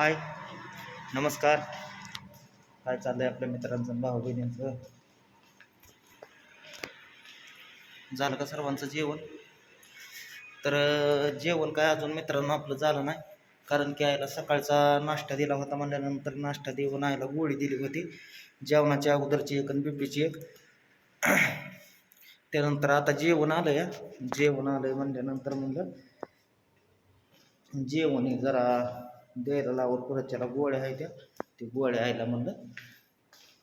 हाय. नमस्कार. काय चाललंय आपल्या मित्रांचं भाऊ बहिणींचं? झालं का सर्वांचं जेवण? तर जेवण काय अजून मित्रांनो आपलं झालं नाही. कारण की आयला सकाळचा नाश्ता दिला होता म्हणल्यानंतर नाश्ता देऊन आयला गोळी दिली होती. जेवणाच्या अगोदरची एक आणि बिबीची एक. त्यानंतर आता जेवण आलं या जेवण आलंय म्हणल्यानंतर म्हणलं जेवण हे जरा द्यायला लावत परत त्याला गोळ्या आहे त्या ते गोळ्या आयला म्हणलं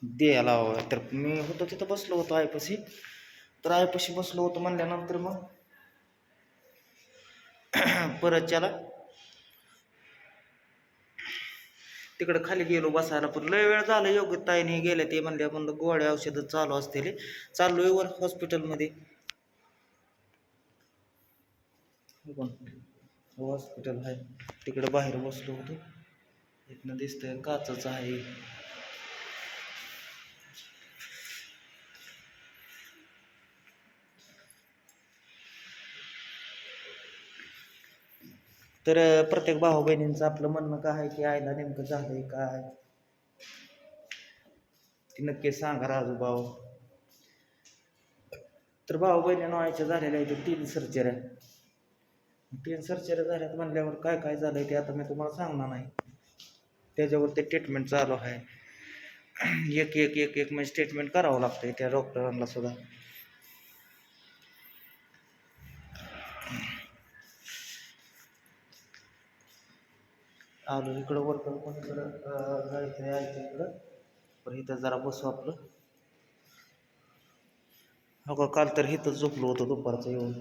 द्यायला लावावं तर मी होतो तिथं बसलो होतो आईपाशी. तर आईपाशी बसलो होतो म्हणल्यानंतर मग परत त्याला तिकडं खाली गेलो बसायला. पण लय वेळ झाला योग्य ताईने गेले ते म्हणल्या म्हणलं गोळ्या औषधं चालू असतील. चाललोय वर हॉस्पिटलमध्ये हॉस्पिटल आहे. तिकडं बाहेर बसलो होतो. इथनं दिसतंय काचच आहे. तर प्रत्येक भाऊ बहिणींचं आपलं म्हणणं काय आहे की आईला नेमकं झालंय काय? ती नक्की सांगा राजू भाऊ. तर भाऊ बहिणीनं व्हायच्या झालेल्या आहेत तीन सर्जऱ्या तीन सर्जऱ्या झाल्यात म्हणल्यावर काय काय झालंय ते आता मी तुम्हाला सांगणार नाही. त्याच्यावर ते ट्रीटमेंट चालू आहे. एक एक एक एक म्हणजे ट्रीटमेंट करावं लागतं त्या डॉक्टरांना सुद्धा. आलो इकडं वर्कर पण इकडं जायचं आहे इकडं. पण इथं जरा बसू आपलं. हो का काल तर इथंच झोपलो होतो दुपारचं येऊन.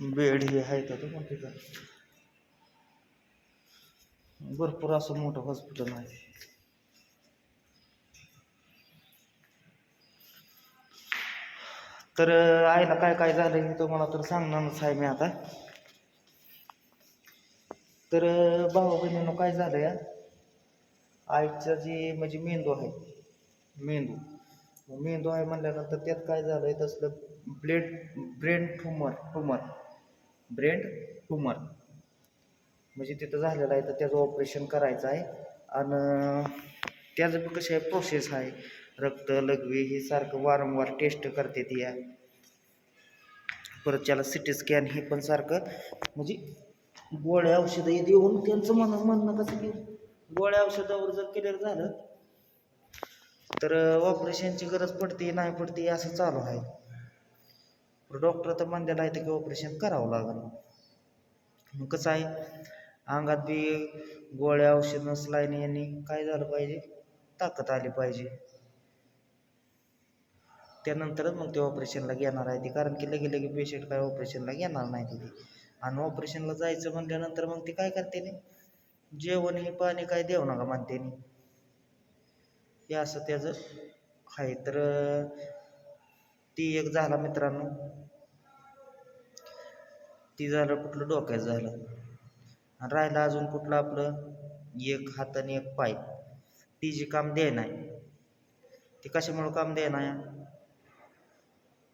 बेड हे आहे तर मग तिथं. भरपूर असं मोठं हॉस्पिटल आहे. तर आईला काय काय झालं हे तुम्हाला तर सांगणारच आहे मी आता. तर भाऊ बहिणीनं काय झालं या आईचं जे म्हणजे मेंदू आहे मेंदू. मेंदू आहे म्हणल्यानंतर त्यात काय झालं आहे तसलं blade brain tumour tumour. Brain tumour म्हणजे तिथं झालेलं आहे तर त्याचं ऑपरेशन करायचं आहे. आणि त्याचं बी कशी आहे प्रोसेस आहे. रक्त लघवी हे सारखं वारंवार टेस्ट करते ती. या परत त्याला सी टी स्कॅन हे पण सारखं. म्हणजे गोळ्या औषधं हे देऊन त्यांचं म्हणणं म्हणणं कसं की गोळ्या औषधावर जर क्लिअर झालं तर ऑपरेशनची गरज पडते नाही पडते असं चालू आहे. डॉक्टर तर म्हणलेला आहे की ऑपरेशन करावं लागेल. मग कसं आहे? अंगात बी गोळ्या औषध नसल्याने यांनी काय झालं पाहिजे? ताकद आली पाहिजे. त्यानंतरच मग ते ऑपरेशनला घेणार आहे ते. कारण की लगे लगे पेशंट काय ऑपरेशनला घेणार नाही तिथे. आणि ऑपरेशनला जायचं म्हटल्यानंतर मग ते काय करते नाही जेवण हे पाणी काय देऊ नका म्हणते हे असं त्याचं आहे. तर ती एक झाला मित्रांनो. ती झालं कुठलं डोक्यात झालं. आणि राहिलं अजून कुठलं आपलं? एक हात आणि एक पाय. ती जी काम दे आहे ती कशामुळं काम दे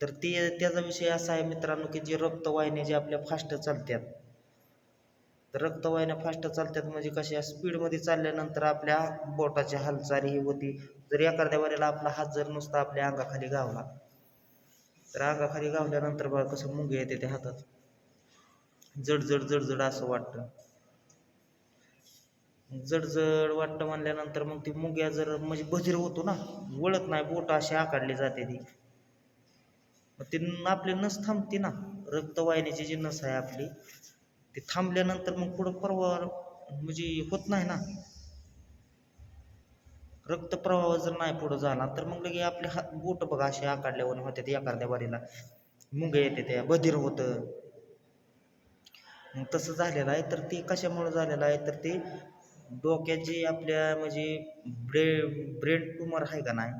तर ती त्याचा विषय असा आहे मित्रांनो की जे रक्तवाहिन्या जे आपल्या फास्ट चालतात तर रक्तवाहिन्या फास्ट चालतात म्हणजे कशा? स्पीडमध्ये चालल्यानंतर आपल्या बोटाची हालचाली ही होती. जर एखाद्या वेळेला आपला हात जर नुसता आपल्या अंगाखाली गावला तर आगाखाली गावल्यानंतर बघा कसं मुंगे येते त्या हातात. जड जड जड जड असं वाटतं. जड जड वाटतं म्हणल्यानंतर मग ती मुग्या जर म्हणजे बधीर होतो ना वळत नाही बोट अशी आकाडली जाते ती. मग ती आपली नस थांबते ना रक्तवाहिनीची जी नस आहे आपली ती थांबल्यानंतर मग पुढं परवा म्हणजे होत नाही ना रक्तप्रवाह जर नाही पुढं झाला तर मग लगे आपले हात बोट बघा असे आकारल्यावर होते एखाद्या बारीला मुंगे येते त्या बधीर होतं. मग तसं झालेलं आहे तर ते कशामुळे झालेलं आहे तर ते डोक्याचे आपल्या म्हणजे ब्रे ब्रेन ट्युमर आहे का नाही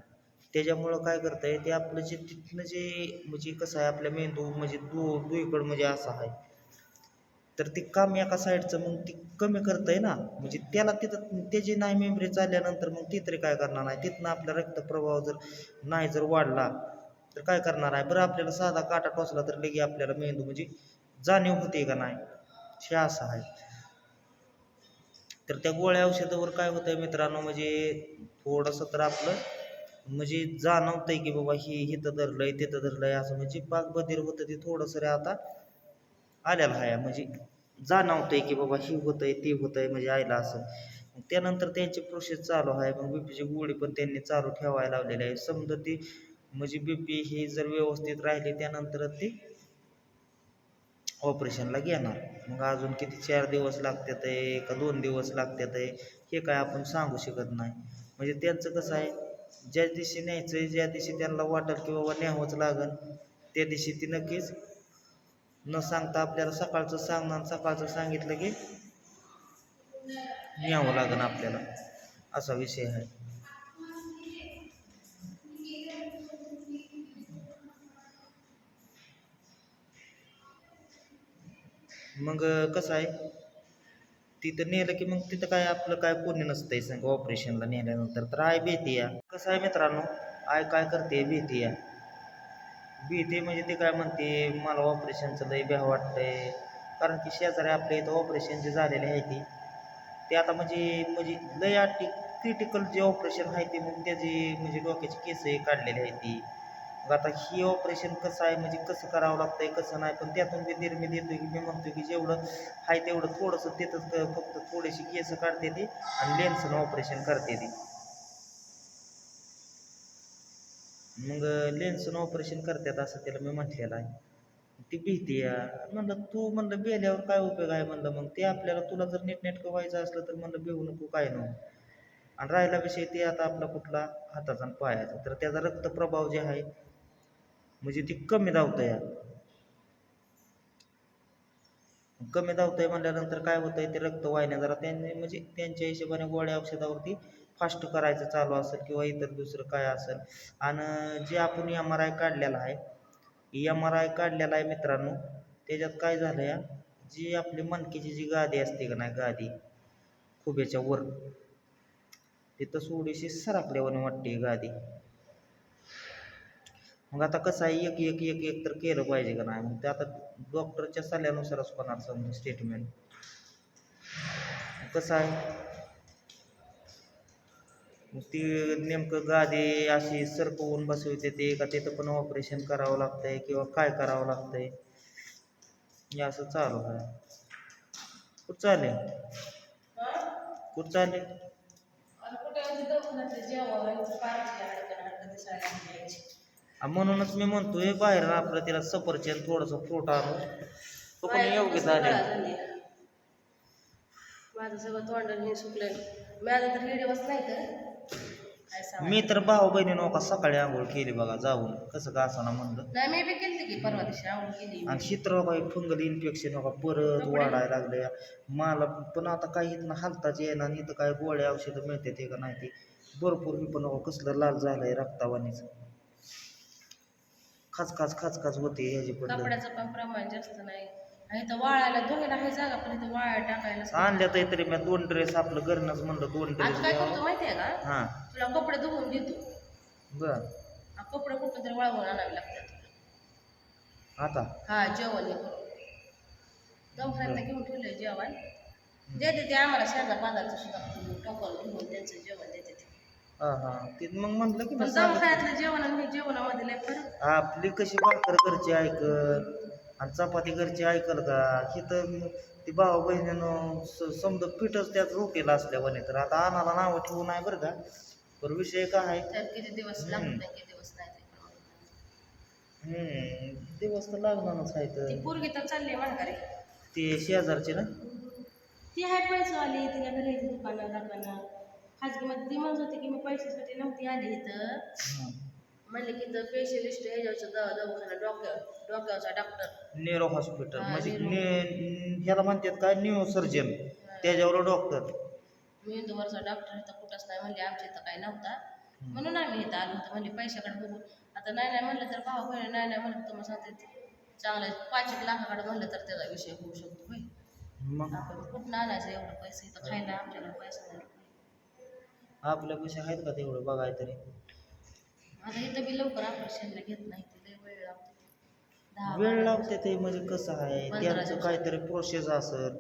त्याच्यामुळं काय करतं आहे ते आपलं जे तिथनं जे म्हणजे कसं आहे आपल्या मेंदू म्हणजे दु दुईकडं म्हणजे असं आहे. तर ते काम एका साईडचं मग ती कमी करतंय ना. म्हणजे त्याला तिथं त्याची नाही मेमरी चालल्यानंतर मग ती तरी काय करणार नाही. तिथनं आपला रक्तप्रवाह जर नाही जर वाढला तर काय करणार आहे? बरं आपल्याला साधा काटा टोचला तर लगे आपल्याला मेंदू म्हणजे जाणीव होते का नाही? हे असं आहे. तर त्या गोळ्या औषधावर काय होतं आहे मित्रांनो म्हणजे थोडंसं तर आपलं म्हणजे जाणवतंय की बाबा हे हिथं धरलंय तिथं धरलंय असं म्हणजे पाक बधीर होतं ते थोडंसं रे आता. आलेला आहे म्हणजे जाणवतंय की बाबा ही होतंय ती होतंय म्हणजे आयला असं. मग त्यानंतर त्यांची प्रोसेस चालू आहे. मग बीपीची गोळी पण त्यांनी चालू ठेवायला लावलेली आहे. समजा ती म्हणजे बीपी ही जर व्यवस्थित राहिली त्यानंतर ती ऑपरेशनला घेणार. मग अजून किती चार दिवस लागतात आहे का दोन दिवस लागतात आहे हे काय आपण सांगू शकत नाही. म्हणजे त्यांचं कसं आहे ज्या दिवशी न्यायचं आहे ज्या दिवशी त्यांना वाटेल की बाबा न्यावंच लागन त्या दिवशी ती नक्कीच न सांगता आपल्याला सकाळचं सांगणार सकाळचं सांगितलं की न्यावं लागन आपल्याला. असा विषय आहे. मग कसं आहे? तिथं नेलं की मग तिथं काय आपलं काय पुण्य नसतंय सांग. ऑपरेशनला नेल्यानंतर तर आय भीती या कसं आहे मित्रांनो? आय काय करते? भीती या भीती म्हणजे ते काय म्हणते मला ऑपरेशनचं लय भ्या वाटतंय. कारण की शेजारी आपल्या इथं ऑपरेशन जे झालेले आहे ती. ते आता म्हणजे म्हणजे लय आटी क्रिटिकल जे ऑपरेशन आहे ते मग त्याची म्हणजे डोक्याची केसही काढलेले आहे ती. मग आता ही ऑपरेशन कसं आहे म्हणजे कसं करावं लागतंय कसं नाही पण त्यातून मी निर्मित येतो की मी म्हणतो की जेवढं आहे तेवढं थोडंसं तिथंच फक्त थोडीशी केस काढते ती आणि लेन्सनं ऑपरेशन करते ती. मग लेन्सनं ऑपरेशन करतात असं त्याला मी म्हटलेलं आहे. ती भीती या म्हणलं तू म्हणलं बेल्यावर काय उपयोग आहे? म्हणलं मग ते आपल्याला तुला जर नीटनेटकं व्हायचं असलं तर म्हणलं बेहू नको काय नको. आणि राहिला विषय ते आता आपला कुठला? हाताचा आणि पायाचा. तर त्याचा रक्तप्रभाव जे आहे म्हणजे ती कमी धावतं या कमी धावतंय म्हणल्यानंतर काय होतंय? ते रक्त वाहिन्या जरा त्यांनी म्हणजे त्यांच्या हिशोबाने गोळ्या औषधावरती फास्ट करायचं चालू असेल किंवा इतर दुसरं काय असेल. आणि जे आपण एम आर आय काढलेला आहे एम आर आय काढलेला आहे मित्रांनो त्याच्यात काय झालं या जी आपली मनकीची जी गादी असते का नाही गादी खुब्याच्या वर तिथं थोडीशी सरकल्यावर वाटते गादी. मग आता कसं आहे एक एक एक एक तर केलं पाहिजे का नाही? मग ते आता डॉक्टरच्या सल्ल्यानुसारच होणार समजा स्टेटमेंट कसं आहे? ती नेमकं गादी अशी सरकवून बसवते ते का तिथं पण ऑपरेशन करावं लागतंय किंवा काय करावं लागतंय? हे असं चालू आहे. कुठं चालेल? कुठं चालेल? म्हणूनच मी म्हणतोय बाहेर आपलं तिला सफरचंद थोडंसं फ्रूट आणू. तो पण योग्य झाले. माझं सगळं तोंड सुकलं माझं तर दिवस नाही तर मी तर भाऊ बहिणीनं का सकाळी आंघोळ केली बघा जाऊन. कसं का असं म्हणलं? नाही मी बी केली की परवा दिवशी केली. आणि चित्र काही फंगल इन्फेक्शन का परत वाढायला लागले मला पण आता काही इथनं हालताच आणि इथं काय गोळ्या औषधं मिळते ते का नाही ते. भरपूर मी पण अहो कसलं लाल झालंय रक्तावानीच. खाच खाच खाच खाच होते ह्याची कपड्याचं पण प्रमाण जास्त नाही. इथं वाळायला जागा पण इथं टाकायला आणल्या तर तरी मी दोन ड्रेस आपलं घरनंच म्हणलं दोन आज काय करतो ड्रेस माहितीये का? हां. तुला कपडे धुवून देतो. बर. हा, कपडे कुठं तरी वाळवून आणावे लागतात. आता? हा जेवण हे करून दवाखान्यात घेऊन ठेवलंय जेवण. देते ते आम्हाला शेजार बाजारचं सुद्धा. टोकन घेऊन त्यांचं जेवण देते ते. हां हां. ते मग म्हटलं की पण मी सांगितलं. दवाखान्यातलं जेवण आणि हे जेवणामध्ये लय फरक. आपली कशी भाकर घरची ऐकल आणि चपाती घरची ऐकल का? हिथं ती भाऊ बहिणीनं समजा पिठच त्यात रोटीला असल्यावाने तर आता आणाला नावं ठेवू नाही बरं का? पण विषय काय किती दिवस आणि किती दिवस नाही नाही. हम्म, दिवस तर लागणारच आहे ती तर पोरगी तर चालली आहे माघारी ते शेजारचे ना? ती आहे पैसेवाली तिला घरी यायची दुकानात दाखवायला. खाजगीमध्ये ती म्हणत होती की मी पैशासाठी नव्हती आली इथं. हां. म्हणले की तर स्पेशलिस्ट ह्याच्यावरचं दवा दवाखाना डॉक्टर डोक्यावरचा डॉक्टर नेरो हॉस्पिटल हां, म्हणजे नेरो. ने ह्याला म्हणतात काय? न्यू सर्जन त्याच्यावर डॉक्टर मेंदूवरचा डॉक्टर इथं कुठंच नाही. म्हणले आमच्या इथं काही नव्हता. म्हणून आम्ही इथं आलो होतो म्हणले पैशाकडे बघू आता नाही नाही म्हणलं तर भाऊ बहिणी नाही नाही म्हणलं तर तुम्हाला सांगते चांगलं पाच एक लाखाकडे म्हणलं तर त्याचा विषय होऊ शकतो होय. मग? आपण कुठून आणायचं एवढं पैसे? तर खायला आमच्याकडे पैसे नाही. आपल्या पैसे आहेत का तेवढं? बघाय तरी. आता इथं बी लवकर ऑपरेशनला घेत नाही ते लय वेळ लागतो दहा वेळ बारा ते म्हणजे कसं आहे पंधरा त्यांचं दिवसात. काहीतरी प्रोसेस असेल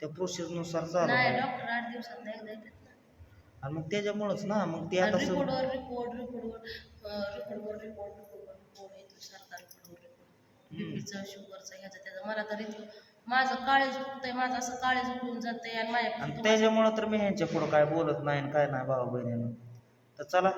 त्या प्रोसेसनुसार. चालू नाही आहे. डॉक्टर आठ दिवसात एकदा येतात ना आणि मग त्याच्यामुळंच ना मग ते आता सग- रिपोर्टवर रिपोर्ट रिपोर्टवर रिपोर्टवर रिपोर्ट रिपोर्टवर रिपोर्ट येतो सारखा रिपोर्टवर रिपोर्ट बीपीचं शुगरचं ह्याचं त्याचं मला तर माझं काळेच उठतंय माझं असं काळेच उठून जातंय आणि माझ्या आणि त्याच्यामुळं तर मी ह्यांच्या पुढं काय बोलत नाही आणि काय नाही भाऊ बहिणीनं तर चला